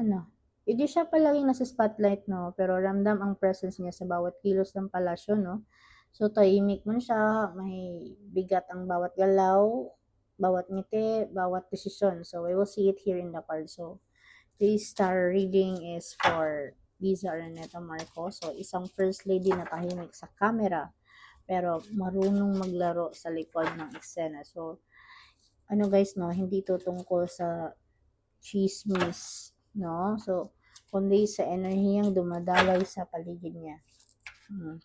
ano, hindi siya palaging nasa spotlight, no? Pero ramdam ang presence niya sa bawat kilos ng palasyo, no? So, tahimik man siya, may bigat ang bawat galaw, bawat ngiti, bawat desisyon. So, we will see it here in the card. So, this star reading is for Liza Araneta Marcos. So, isang first lady na tahimik sa camera, pero marunong maglaro sa likod ng eksena. So, ano guys, no, hindi to tungkol sa chismis, no? So, kundi sa enerhiyang dumadaloy sa paligid niya. Hmm.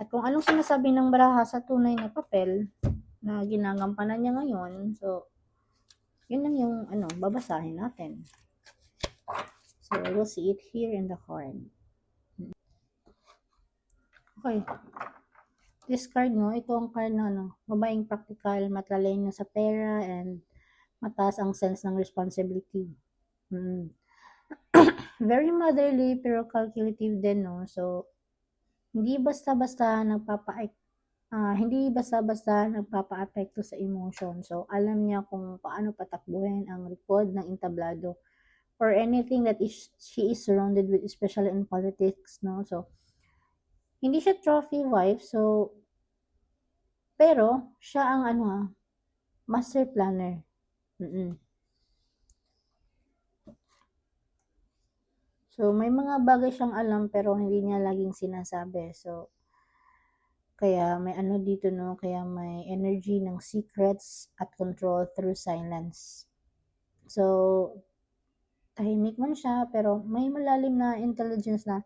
At kung anong sinasabi ng baraha sa tunay na papel na ginagampanan niya ngayon, so, yun lang yung, ano, babasahin natin. So, we'll see it here in the card. Okay. This card, no, ito ang card na, ano, babaeng practical, matalino sa pera, and mataas ang sense ng responsibility. Hmm. Very motherly, pero calculative din, no? So, hindi basta-basta nagpapa ah, hindi basta-basta nagpapa-apekto sa emotion. So, alam niya kung paano patakbuhin ang likod ng entablado or anything that is she is surrounded with, especially in politics, no? So, hindi siya trophy wife, so, pero, siya ang ano ah, master planner. Mm-mm. So, may mga bagay siyang alam pero hindi niya laging sinasabi. So, kaya may ano dito, no? Kaya may energy ng secrets at control through silence. So, tahimik man siya, pero may malalim na intelligence na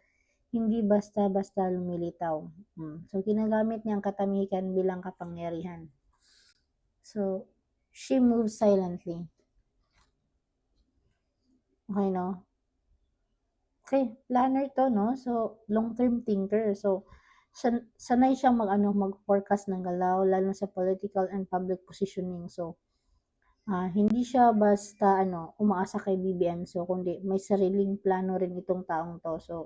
hindi basta-basta lumilitaw. Hmm. So, ginagamit niya ang katamikan bilang kapangyarihan. So, she moves silently. Okay, no? Okay, planner to, no? So, long-term thinker. So, san sanay siyang mag-ano, mag-forecast ng galaw, lalo sa political and public positioning. So, uh, hindi siya basta, ano, umaasa kay BBM. So, kundi may sariling plano rin itong taong to. So,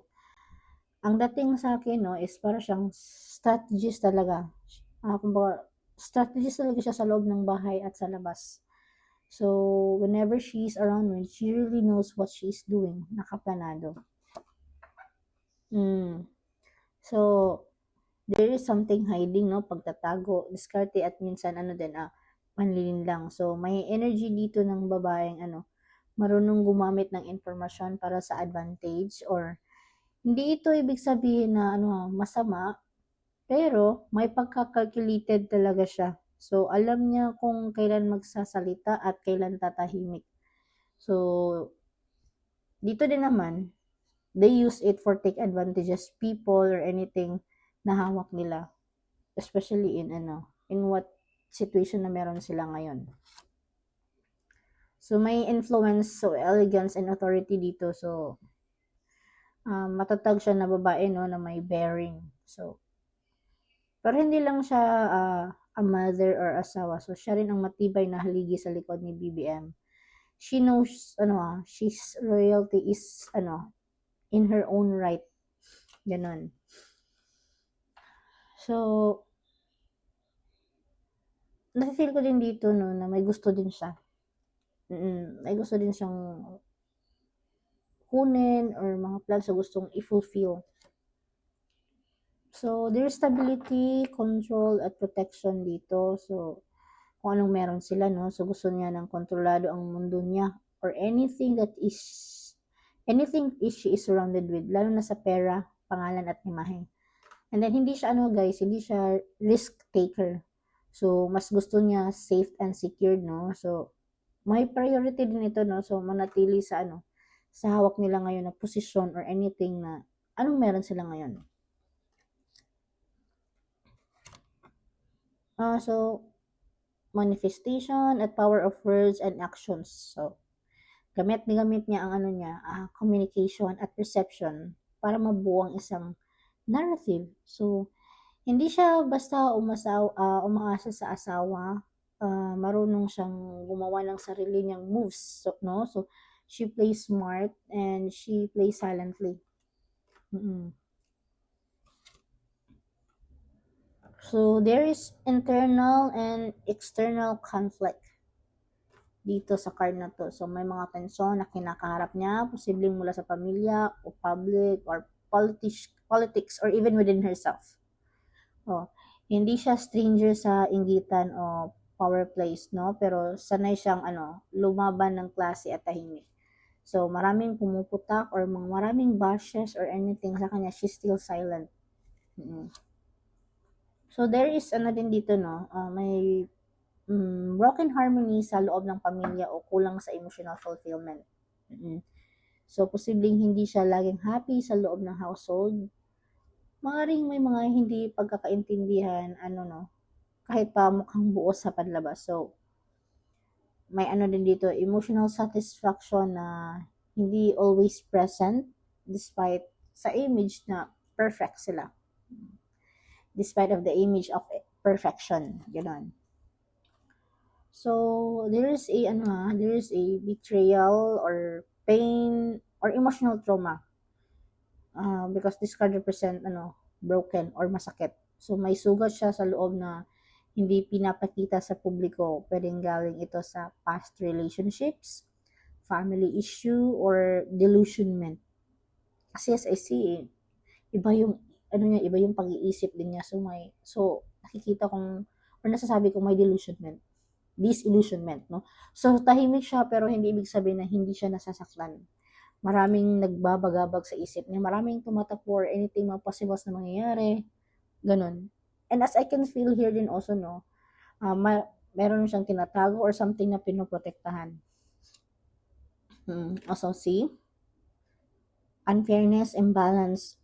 ang dating sa akin, no, is para siyang strategist talaga. Uh, kumbaga, strategist talaga siya sa loob ng bahay at sa labas. So, whenever she's around when she really knows what she's doing, nakaplanado. Mm. So, there is something hiding, no? Pagtatago, diskarte at minsan ano din, ah, panlilin lang. So, may energy dito ng babaeng ano, marunong gumamit ng informasyon para sa advantage or hindi ito ibig sabihin na ano, masama, pero may pagka-calculated talaga siya. So, alam niya kung kailan magsasalita at kailan tatahimik. So, dito din naman, they use it for take advantages people or anything na hawak nila. Especially in ano in what situation na meron sila ngayon. So may influence so elegance and authority dito. So um, matatag siya na babae no na may bearing. So pero hindi lang siya uh, a mother or asawa so siya rin ang matibay na haligi sa likod ni BBM she knows ano ah, she's royalty is ano in her own right. Ganon. So, nafe-feel ko din dito no na may gusto din siya. Mm, may gusto din siyang kunin or mga plans sa gustong i-fulfill. So, there's stability, control, at protection dito. So, kung anong meron sila, no? So, gusto niya ng kontrolado ang mundo niya or anything that is anything is she is surrounded with, lalo na sa pera, pangalan at imahe. And then, hindi siya, ano guys, hindi siya risk taker. So, mas gusto niya safe and secured, no? So, may priority din ito, no? So, manatili sa, ano, sa hawak nila ngayon na position or anything na, anong meron sila ngayon? Uh, so, manifestation at power of words and actions. So, Gamit ni gamit niya ang ano niya, uh, communication at perception para mabuo ang isang narrative. So, hindi siya basta umasaw, uh, umaasa sa asawa, uh, marunong siyang gumawa ng sarili niyang moves, so, no? So, she plays smart and she plays silently. Mm-mm. So, there is internal and external conflict. dito sa card na to. So, may mga tensyon na kinakaharap niya, posibleng mula sa pamilya o public or politics, politics or even within herself. Oh, hindi siya stranger sa inggitan o power plays, no? Pero sanay siyang ano, lumaban ng klase at tahimik. So, maraming pumuputak or maraming bashes or anything sa kanya, she's still silent. Mm-mm. So, there is ano din dito, no? Uh, may mm, broken harmony sa loob ng pamilya o kulang sa emotional fulfillment. Mm-mm. So, posibleng hindi siya laging happy sa loob ng household. Maaaring may mga hindi pagkakaintindihan, ano no, kahit pa mukhang buo sa panlabas. So, may ano din dito, emotional satisfaction na hindi always present despite sa image na perfect sila. Despite of the image of perfection. Ganon. So, there is a, ano nga, there is a betrayal or pain or emotional trauma. Uh, because this card represent, ano, broken or masakit. So, may sugat siya sa loob na hindi pinapakita sa publiko. Pwedeng galing ito sa past relationships, family issue, or delusionment. Kasi as I see, iba yung, ano niya, iba yung pag-iisip din niya. So, may, so, nakikita kong, or nasasabi ko may delusionment. Disillusionment, no? So, tahimik siya, pero hindi ibig sabihin na hindi siya nasasaktan. Maraming nagbabagabag sa isip niya. Maraming tumatakbo or anything mga possibles na mangyayari. Ganon And as I can feel here din also, no, uh, ma- meron siyang tinatago or something na pinoprotektahan. Hmm. Also, see? Unfairness, imbalance,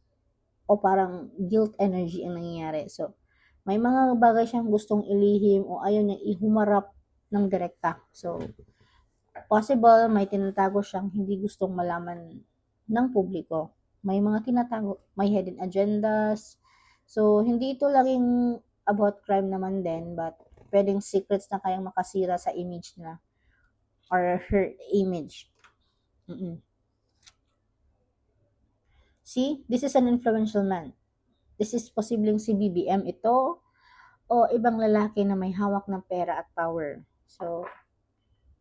o parang guilt energy ang nangyayari. So, may mga bagay siyang gustong ilihim o ayaw niya ihumarap ng direkta. So, possible may tinatago siyang hindi gustong malaman ng publiko. May mga tinatago, may hidden agendas, So, hindi ito laging about crime naman din, but pwedeng secrets na kayang makasira sa image na or her image. Mm-mm. See, this is an influential man. This is posibleng si BBM ito o ibang lalaki na may hawak ng pera at power. So,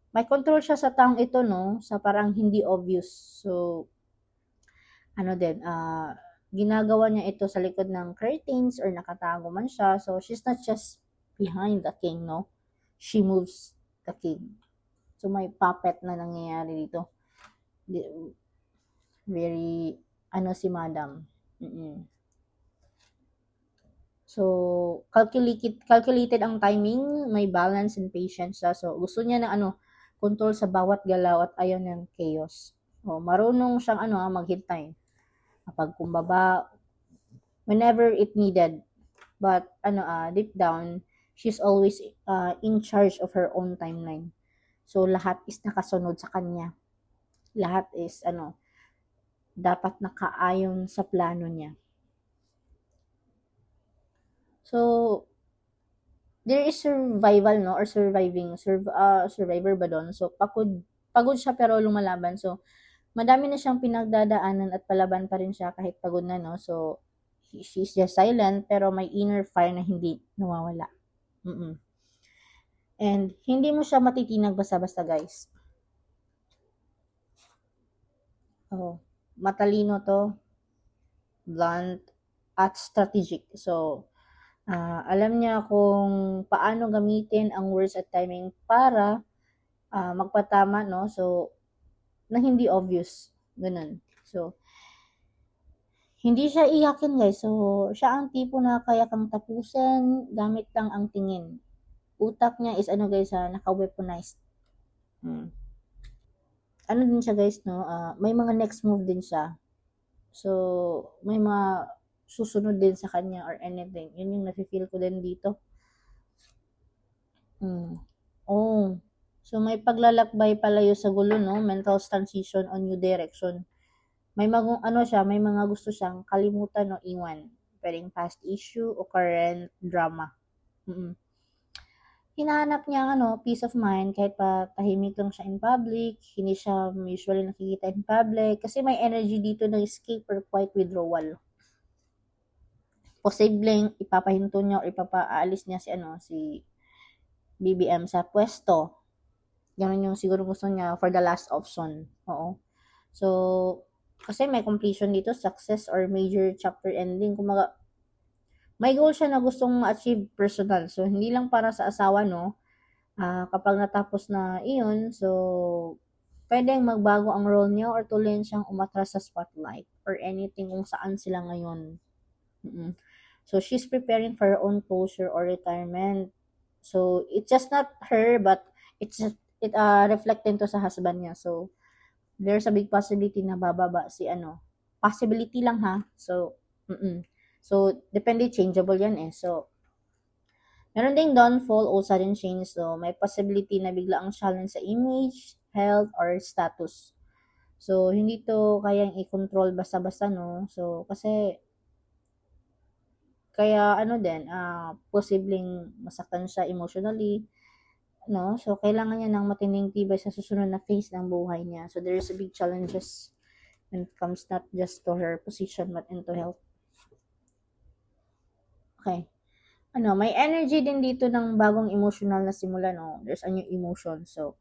may control siya sa taong ito, no? Sa parang hindi obvious. So, ano din, uh, ginagawa niya ito sa likod ng curtains or nakatago man siya. So, she's not just behind the king, no? She moves the king. So, may puppet na nangyayari dito. Very, ano si madam. Mm-mm. So, calculated, calculated ang timing, may balance and patience siya. So, gusto niya na ano, control sa bawat galaw at ayaw ng chaos. So, marunong siyang ano, ah, maghintay mapagkumbaba whenever it needed. But ano uh, deep down, she's always uh, in charge of her own timeline. So lahat is nakasunod sa kanya. Lahat is ano dapat nakaayon sa plano niya. So there is survival no or surviving surv uh, survivor ba doon so pagod pagod siya pero lumalaban so madami na siyang pinagdadaanan at palaban pa rin siya kahit pagod na, no? So, she's just silent, pero may inner fire na hindi nawawala. Mm-mm. And, hindi mo siya matitinag basta-basta, guys. Oh, matalino to, blunt, at strategic. So, uh, alam niya kung paano gamitin ang words at timing para uh, magpatama, no? So, na hindi obvious. Ganun. So, hindi siya iyakin guys. So, siya ang tipo na kaya kang tapusin gamit lang ang tingin. Utak niya is ano guys ha, naka-weaponized. Hmm. Ano din siya guys no, uh, may mga next move din siya. So, may mga susunod din sa kanya or anything. Yun yung nafe-feel ko din dito. Hmm. Oh, So, may paglalakbay palayo sa gulo, no? Mental transition on new direction. May mga, ano siya, may mga gusto siyang kalimutan o iwan. Pwedeng past issue o current drama. Mm-mm. Hinahanap niya, ano, peace of mind kahit pa tahimik lang siya in public. Hindi siya usually nakikita in public. Kasi may energy dito na escape or quiet withdrawal. Posibleng ipapahinto niya o ipapaalis niya si, ano, si BBM sa pwesto Ganun yung siguro gusto niya for the last option. Oo. So, kasi may completion dito, success or major chapter ending. Kumaga, may goal siya na gustong ma-achieve personal. So, hindi lang para sa asawa, no? Ah, kapag natapos na iyon, so, pwedeng magbago ang role niya or tuloy siyang umatras sa spotlight or anything kung saan sila ngayon. Mm-mm. So, she's preparing for her own closure or retirement. So, it's just not her, but it's it uh, reflecting to sa husband niya. So, there's a big possibility na bababa si ano. Possibility lang ha. So, mm So, depende, changeable yan eh. So, meron ding downfall o sudden change. So, may possibility na bigla ang challenge sa image, health, or status. So, hindi to kayang i-control basta-basta, no? So, kasi, kaya ano din, ah, posibleng masaktan siya emotionally, no? So, kailangan niya ng matinding tibay sa susunod na phase ng buhay niya. So, there is a big challenges when it comes not just to her position but into health. Okay. Ano, may energy din dito ng bagong emotional na simula, no? There's a new emotion. So,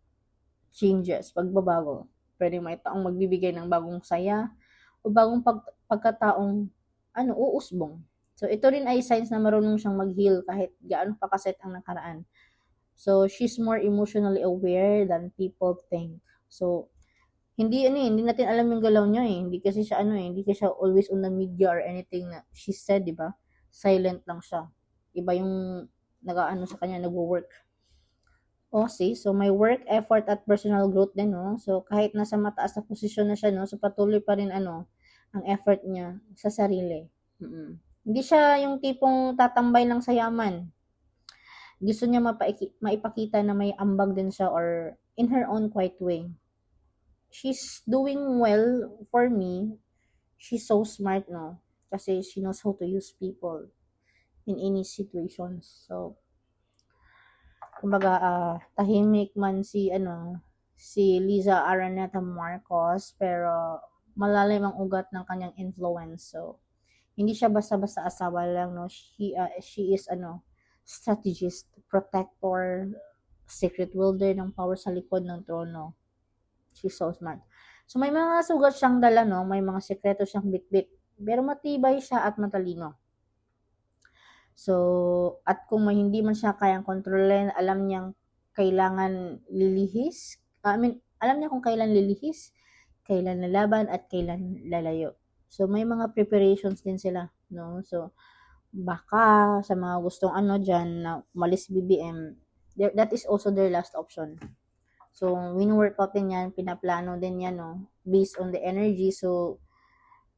changes, pagbabago. Pwede may taong magbibigay ng bagong saya o bagong pag, pagkataong ano, uusbong. So, ito rin ay signs na marunong siyang mag-heal kahit gaano pa kaset ang nakaraan. So, she's more emotionally aware than people think. So, hindi ano eh, hindi natin alam yung galaw niya eh. Hindi kasi siya ano eh, hindi kasi siya always on the media or anything na she said, di ba? Silent lang siya. Iba yung nag-ano sa kanya, nagwo-work. O, see? So, may work, effort, at personal growth din, no? So, kahit nasa mataas na posisyon na siya, no? So, patuloy pa rin, ano, ang effort niya sa sarili. Mm-mm. Hindi siya yung tipong tatambay lang sa yaman. Gusto niya mapaiki- maipakita na may ambag din siya or in her own quiet way. She's doing well for me. She's so smart, no? Kasi she knows how to use people in any situations. So, kumbaga, ah, tahimik man si, ano, si Liza Araneta Marcos, pero malalim ang ugat ng kanyang influence. So, hindi siya basta-basta asawa lang, no? She, ah, she is, ano, strategist, protector, secret wielder ng power sa likod ng trono. She's so smart. So, may mga sugat siyang dala, no? May mga sekreto siyang bitbit. Pero matibay siya at matalino. So, at kung may hindi man siya kayang kontrolin, alam niyang kailangan lilihis. I mean, alam niya kung kailan lilihis, kailan lalaban, at kailan lalayo. So, may mga preparations din sila, no? So, baka sa mga gustong ano dyan na umalis BBM, that is also their last option. So, win-workout din yan, pinaplano din yan, no? Based on the energy. So,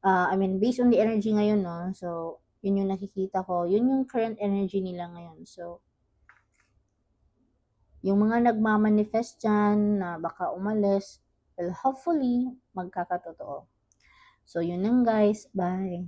uh, I mean, based on the energy ngayon, no? So, yun yung nakikita ko. Yun yung current energy nila ngayon. So, yung mga nagmamanifest dyan na baka umalis, well, hopefully, magkakatotoo. So, yun lang guys. Bye.